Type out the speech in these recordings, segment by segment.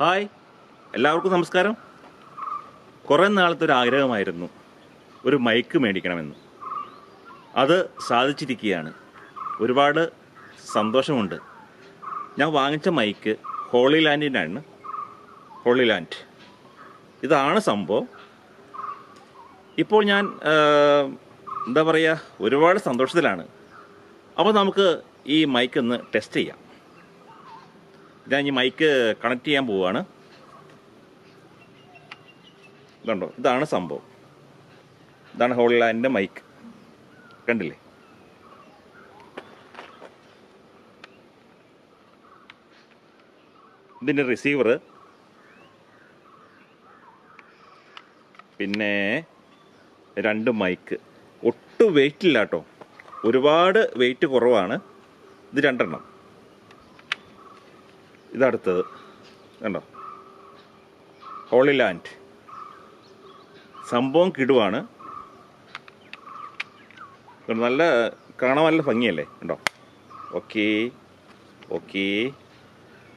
Hi. എല്ലാവർക്കും നമസ്കാരം. കുറേ നാളത്തെ ഒരു ആഗ്രഹമായിരുന്നു ഒരു മൈക്ക് മേടിക്കണമെന്ന്. അത് സാധിച്ചിരിക്കുകയാണ്. ഒരുപാട് സന്തോഷമുണ്ട്. ഞാൻ വാങ്ങിച്ച മൈക്ക് ഹോളി ലാൻഡിനാണ് ഹോളി ലാൻഡ് ഇതാണ് സംഭവം. ഇപ്പോൾ ഞാൻ എന്താ പറയുക ഒരുപാട് സന്തോഷത്തിലാണ്. അപ്പോൾ നമുക്ക് ഈ മൈക്ക് ഒന്ന് ടെസ്റ്റ് ചെയ്യാം. ഞാൻ ഈ മൈക്ക് കണക്ട് ചെയ്യാൻ പോവുകയാണ് ഇതുണ്ടോ? ഇതാണ് സംഭവം. ഇതാണ് ഹോളിലാൻഡിന്റെ മൈക്ക് കണ്ടില്ലേ? ഇതിന്റെ റിസീവർ പിന്നെ രണ്ട് മൈക്ക് ഒട്ടും വെയിറ്റ് ഇല്ല കേട്ടോ ഒരുപാട് വെയിറ്റ് കുറവാണ്. ഇത് രണ്ടെണ്ണം. ഇതടുത്തത്. കണ്ടോ? ഹോളി ലാൻഡ് സംഭവം കിടുവാണ്. നല്ല കാണാൻ നല്ല ഭംഗിയല്ലേ? കണ്ടോ? ഓക്കെ ഓക്കെ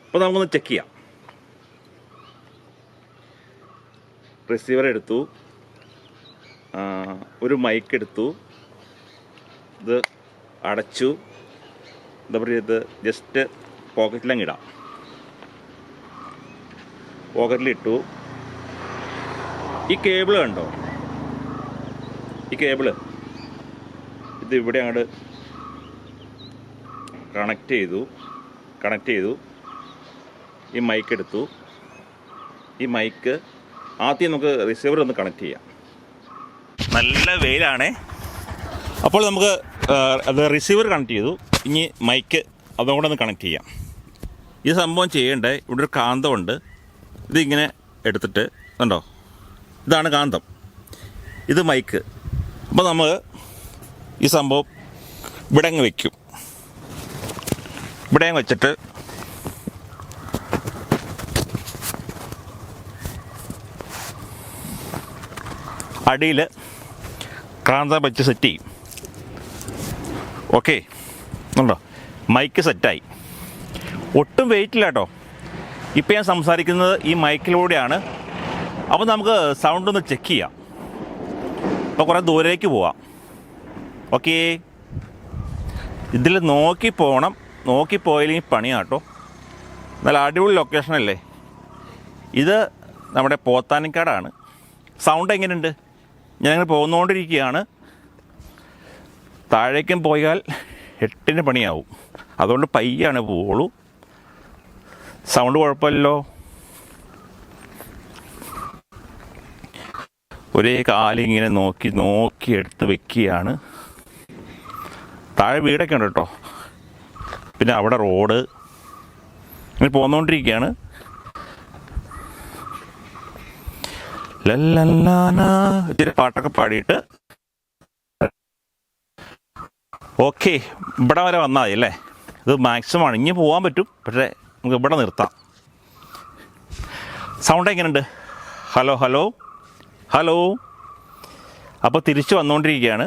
അപ്പോൾ നമുക്കൊന്ന് ചെക്ക് ചെയ്യാം. റിസീവർ എടുത്തു. ഒരു മൈക്ക് എടുത്തു. ഇത് അടച്ചു. എന്താ പറയുക ഇത് ജസ്റ്റ് പോക്കറ്റിലങ്ങ് ഇടാം. പോക്കറ്റിലിട്ടു. ഈ കേബിൾ കണ്ടോ? ഈ കേബിൾ. ഇത് ഇവിടെ അങ്ങോട്ട് കണക്ട് ചെയ്തു. കണക്ട് ചെയ്തു. ഈ മൈക്ക് എടുത്തു. ഈ മൈക്ക് ആദ്യം നമുക്ക് റിസീവർ ഒന്ന് കണക്ട് ചെയ്യാം. നല്ല വെയിലാണേ. അപ്പോൾ നമുക്ക് അത് റിസീവർ കണക്ട് ചെയ്തു. ഇനി മൈക്ക് അതും കൂടെ ഒന്ന് കണക്ട് ചെയ്യാം. ഈ സംഭവം ചെയ്യേണ്ടേ? ഇവിടെ ഒരു കാന്തമുണ്ട്. ഇതിങ്ങനെ എടുത്തിട്ട് കണ്ടോ? ഇതാണ് കാന്തം. ഇത് മൈക്ക് അപ്പോൾ നമ്മൾ ഈ സംഭവം ഇവിടെ അങ്ങ് വയ്ക്കും ഇവിടെ വെച്ചിട്ട് അടിയിൽ കാന്തം വെച്ച് സെറ്റ് ചെയ്യും. ഓക്കെ ഉണ്ടോ മൈക്ക് സെറ്റായി ഒട്ടും വെയിറ്റില്ല കേട്ടോ ഇപ്പം ഞാൻ സംസാരിക്കുന്നത് ഈ മൈക്കിലൂടെയാണ്. അപ്പോൾ നമുക്ക് സൗണ്ട് ഒന്ന് ചെക്ക് ചെയ്യാം. അപ്പോൾ കുറേ ദൂരേക്ക് പോവാം. ഓക്കേ ഇതിൽ നോക്കി പോകണം നോക്കി പോയില്ലെങ്കിൽ പണിയാട്ടോ നല്ല അടിപൊളി ലൊക്കേഷനല്ലേ ഇത് നമ്മുടെ പോത്താനിക്കാടാണ്. സൗണ്ട് എങ്ങനെയുണ്ട്? ഞാനിങ്ങനെ പോകുന്നുകൊണ്ടിരിക്കുകയാണ് താഴേക്കും പോയാൽ എട്ടിന് പണിയാവും. അതുകൊണ്ട് പയ്യാണ് പോവുള്ളൂ. സൗണ്ട് കുഴപ്പമില്ലല്ലോ. ഒരേ കാലിങ്ങനെ നോക്കി നോക്കി എടുത്ത് വെക്കുകയാണ്. താഴെ വീടൊക്കെ ഉണ്ട് കേട്ടോ. പിന്നെ അവിടെ റോഡ്. ഇങ്ങനെ പോന്നുകൊണ്ടിരിക്കുകയാണ് ഇച്ചിരി പാട്ടൊക്കെ പാടിയിട്ട്. ഓക്കെ ഇവിടെ വരെ വന്നാൽ മതി അല്ലേ? ഇത് മാക്സിമം അണിഞ്ഞ് പോകാൻ പറ്റും. പക്ഷേ നമുക്ക് ഇവിടെ നിർത്താം. സൗണ്ട് എങ്ങനെയുണ്ട് ഹലോ ഹലോ ഹലോ അപ്പോൾ തിരിച്ചു വന്നുകൊണ്ടിരിക്കുകയാണ്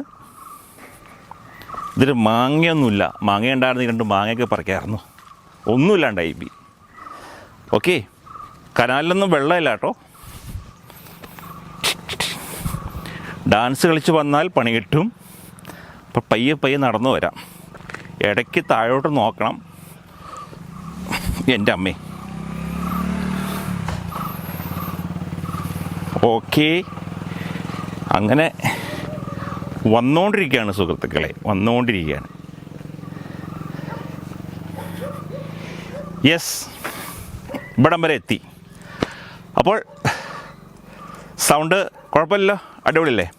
ഇതിൽ മാങ്ങയൊന്നുമില്ല. മാങ്ങ ഉണ്ടായിരുന്നു രണ്ട് മാങ്ങയൊക്കെ പറിക്കായിരുന്നു. ഒന്നുമില്ലാണ്ടായി ബി ഓക്കെ കനാലിലൊന്നും വെള്ളമില്ല കേട്ടോ. ഡാൻസ് കളിച്ച് വന്നാൽ പണി കിട്ടും. അപ്പോൾ പയ്യെ പയ്യെ നടന്നു വരാം. ഇടയ്ക്ക് താഴോട്ട് നോക്കണം. എന്റെ അമ്മേ ഓക്കെ അങ്ങനെ വന്നുകൊണ്ടിരിക്കുകയാണ് സുഹൃത്തുക്കളെ. വന്നുകൊണ്ടിരിക്കുകയാണ് യെസ് ഇവിടം വരെ എത്തി. അപ്പോൾ സൗണ്ട് കുഴപ്പമില്ലല്ലോ? അടിപൊളിയല്ലേ?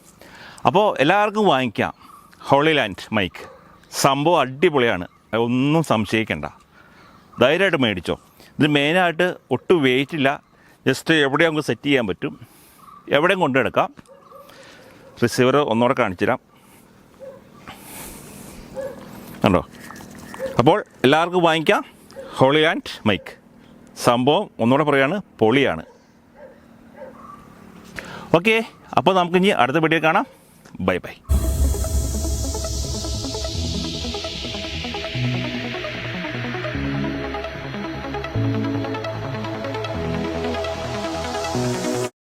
അപ്പോൾ എല്ലാവർക്കും വാങ്ങിക്കാം. ഹോളി ലാൻഡ് മൈക്ക് സംഭവം അടിപൊളിയാണ്. ഒന്നും സംശയിക്കണ്ട. ധൈര്യമായിട്ട് മേടിച്ചോ. ഇത് മെയിനായിട്ട് ഒട്ടും വെയിറ്റ് ഇല്ല. ജസ്റ്റ് എവിടെയും നമുക്ക് സെറ്റ് ചെയ്യാൻ പറ്റും. എവിടെയും കൊണ്ടെടുക്കാം റിസീവർ ഒന്നുകൂടെ കാണിച്ചു തരാം കണ്ടോ? അപ്പോൾ എല്ലാവർക്കും വാങ്ങിക്കാം. ഹോളി ആൻഡ് മൈക്ക് സംഭവം ഒന്നുകൂടെ പറയുകയാണ് പൊളിയാണ്. ഓക്കെ അപ്പോൾ നമുക്ക് ഇനി അടുത്ത വീഡിയോ കാണാം. Bye bye